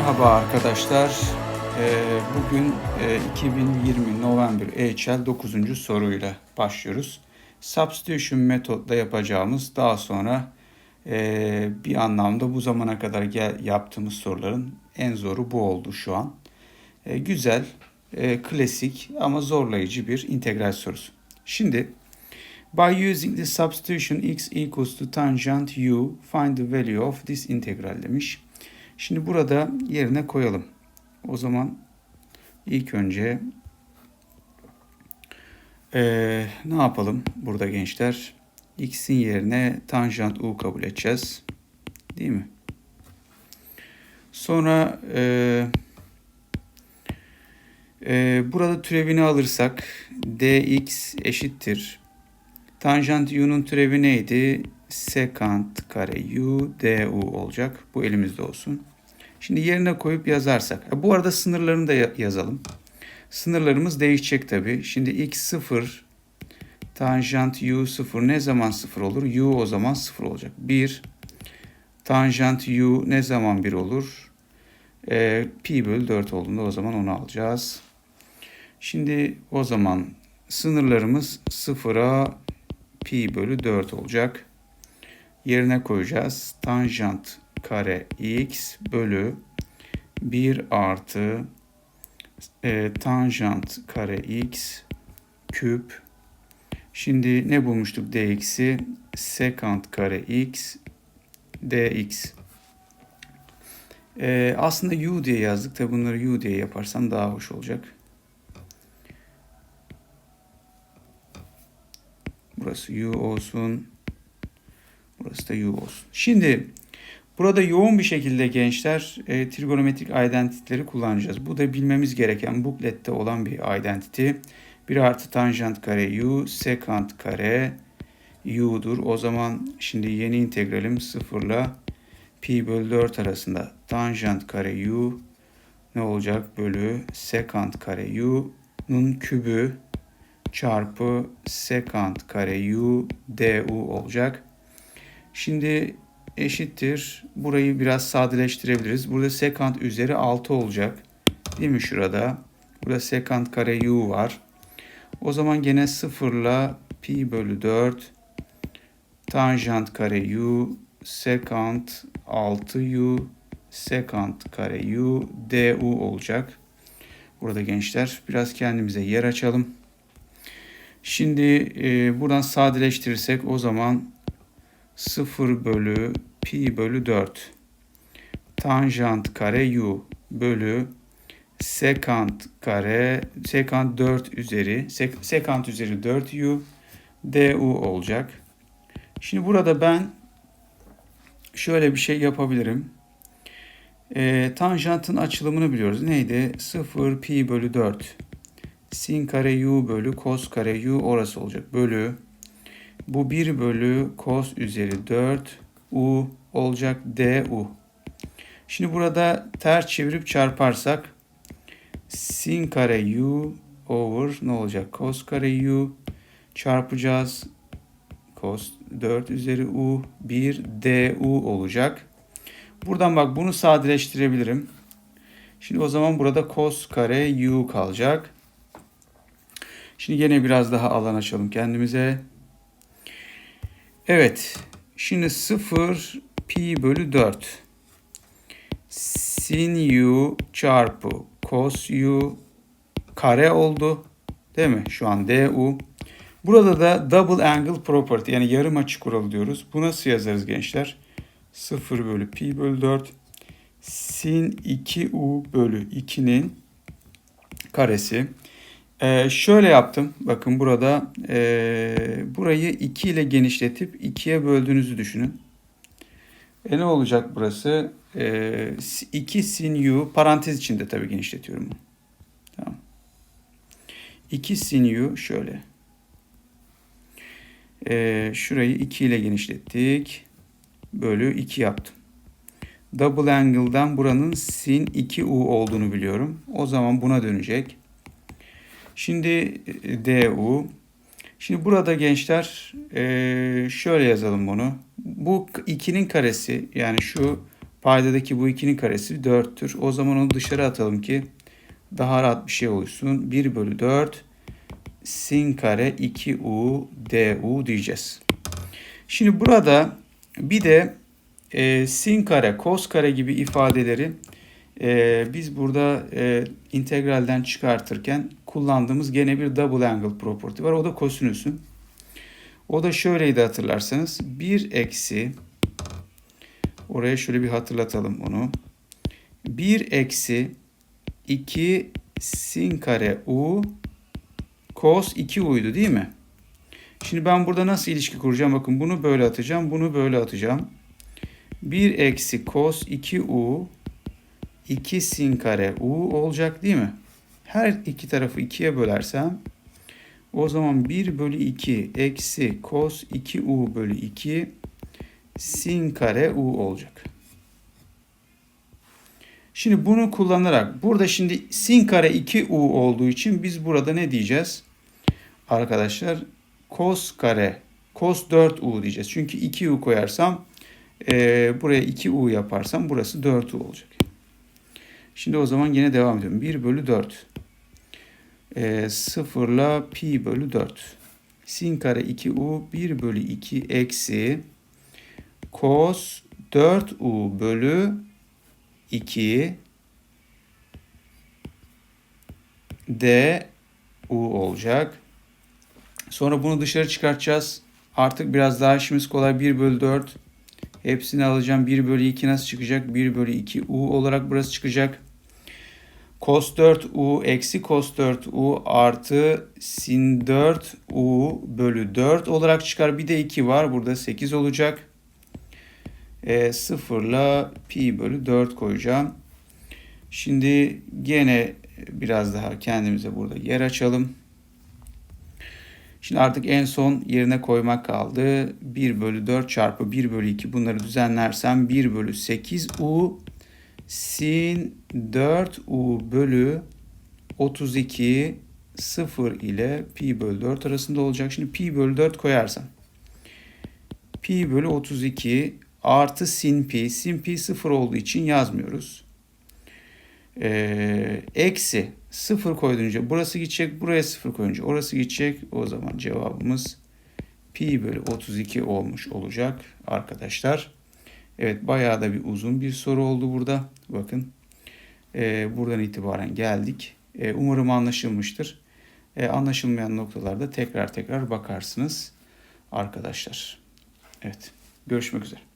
Merhaba arkadaşlar. Ee, Bugün e, 2020 November EHL 9. soruyla başlıyoruz. Substitution metodla yapacağımız daha sonra e, bir anlamda bu zamana kadar yaptığımız soruların en zoru bu oldu şu an. E, Güzel, e, klasik ama zorlayıcı bir integral sorusu. Şimdi By using the substitution x equals to tangent u, find the value of this integral demiş. Şimdi burada yerine koyalım. O zaman ilk önce eee, ne yapalım burada gençler? X'in yerine tanjant u kabul edeceğiz. Değil mi? Sonra eee, eee, burada türevini alırsak dx eşittir. Tanjant u'nun türevi neydi? Sekant kare u du olacak. Bu elimizde olsun. Şimdi yerine koyup yazarsak. Ha, Bu arada sınırlarını da ya- yazalım. Sınırlarımız değişecek tabii. Şimdi x 0 tanjant u 0 ne zaman 0 olur? u o zaman 0 olacak. 1 tanjant u ne zaman 1 olur? Ee, pi bölü 4 olduğunda o zaman onu alacağız. Şimdi o zaman sınırlarımız 0'a pi bölü 4 olacak. Yerine koyacağız. Tanjant kare x bölü 1 artı e, tanjant kare x küp. Şimdi ne bulmuştuk dx'i? Sekant kare x dx. E, aslında u diye yazdık da bunları u diye yaparsam daha hoş olacak. Burası u olsun. Burası da u olsun. Şimdi burada yoğun bir şekilde gençler e, trigonometrik identity'leri kullanacağız. Bu da bilmemiz gereken buklette olan bir identity. 1 artı tanjant kare u sekant kare u'dur. O zaman şimdi yeni integralim 0 ile pi bölü 4 arasında tanjant kare u ne olacak? Bölü sekant kare u'nun kübü çarpı sekant kare u du olacak. Şimdi eşittir. Burayı biraz sadeleştirebiliriz. Burada sekant üzeri 6 olacak. Değil mi şurada? Burada sekant kare u var. O zaman gene 0 ile pi bölü 4 tanjant kare u sekant 6u sekant kare u du olacak. Burada gençler biraz kendimize yer açalım. Şimdi e, buradan sadeleştirirsek o zaman 0 bölü pi bölü 4 tanjant kare u bölü sekant kare sekant 4 üzeri sek, sekant üzeri 4 u du olacak. Şimdi burada ben şöyle bir şey yapabilirim. E, tanjantın açılımını biliyoruz. Neydi? 0 pi bölü 4 sin kare u bölü cos kare u orası olacak. Bölü bu 1 bölü cos üzeri 4 u olacak du. Şimdi burada ters çevirip çarparsak sin kare u over ne olacak? Cos kare u çarpacağız. Cos 4 üzeri u 1 du olacak. Buradan bak bunu sadeleştirebilirim. Şimdi o zaman burada cos kare u kalacak. Şimdi yine biraz daha alan açalım kendimize. Evet. Şimdi 0 pi bölü 4. Sin u çarpı cos u kare oldu. Değil mi? Şu an du. Burada da double angle property yani yarım açı kuralı diyoruz. Bu nasıl yazarız gençler? 0 bölü pi bölü 4 sin 2u bölü 2'nin karesi. Ee, şöyle yaptım. Bakın burada e, burayı 2 ile genişletip 2'ye böldüğünüzü düşünün. E ne olacak burası? E, 2 sin u parantez içinde tabii genişletiyorum. Tamam. 2 sin u şöyle. E, şurayı 2 ile genişlettik. Bölü 2 yaptım. Double angle'dan buranın sin 2u olduğunu biliyorum. O zaman buna dönecek. Şimdi e, du. Şimdi burada gençler e, şöyle yazalım bunu. Bu 2'nin karesi yani şu Paydadaki bu 2'nin karesi 4'tür. O zaman onu dışarı atalım ki daha rahat bir şey oluşsun. 1 bölü 4 sin kare 2u du diyeceğiz. Şimdi burada bir de e, sin kare, kos kare gibi ifadeleri e, biz burada e, integralden çıkartırken kullandığımız gene bir double angle property var. O da kosinüsün. O da şöyleydi hatırlarsanız. 1 eksi oraya şöyle bir hatırlatalım onu. 1 eksi 2 sin kare u cos 2u'ydu değil mi? Şimdi ben burada nasıl ilişki kuracağım? Bakın bunu böyle atacağım, bunu böyle atacağım. 1 eksi cos 2u 2 sin kare u olacak değil mi? Her iki tarafı 2'ye bölersem o zaman 1 bölü 2 eksi cos 2u bölü 2 sin kare u olacak. Şimdi bunu kullanarak burada şimdi sin kare 2u olduğu için biz burada ne diyeceğiz? Arkadaşlar cos kare cos 4u diyeceğiz. Çünkü 2u koyarsam e, buraya 2u yaparsam burası 4u olacak. Şimdi o zaman yine devam ediyorum. 1 bölü 4 e, 0 ile pi bölü 4. Sin kare 2u 1 bölü 2 eksi cos 4u bölü 2 d u olacak. Sonra bunu dışarı çıkartacağız. Artık biraz daha işimiz kolay. 1 bölü 4. Hepsini alacağım. 1 bölü 2 nasıl çıkacak? 1 bölü 2 u olarak burası çıkacak. Cos 4u eksi cos 4u artı sin 4u bölü 4 olarak çıkar. Bir de 2 var. Burada 8 olacak. E, 0 ile pi bölü 4 koyacağım. Şimdi gene biraz daha kendimize burada yer açalım. Şimdi artık en son yerine koymak kaldı. 1 bölü 4 çarpı 1 bölü 2 bunları düzenlersem 1 bölü 8 u sin 4u bölü 32 0 ile pi bölü 4 arasında olacak. Şimdi pi bölü 4 koyarsam pi bölü 32 artı sin pi. Sin pi 0 olduğu için yazmıyoruz. Ee, eksi 0 koyduğunca burası gidecek. Buraya 0 koyunca orası gidecek. O zaman cevabımız pi bölü 32 olmuş olacak arkadaşlar. Evet bayağı da bir uzun bir soru oldu burada. Bakın e, buradan itibaren geldik. E, umarım anlaşılmıştır. E, anlaşılmayan noktalarda tekrar tekrar bakarsınız arkadaşlar. Evet görüşmek üzere.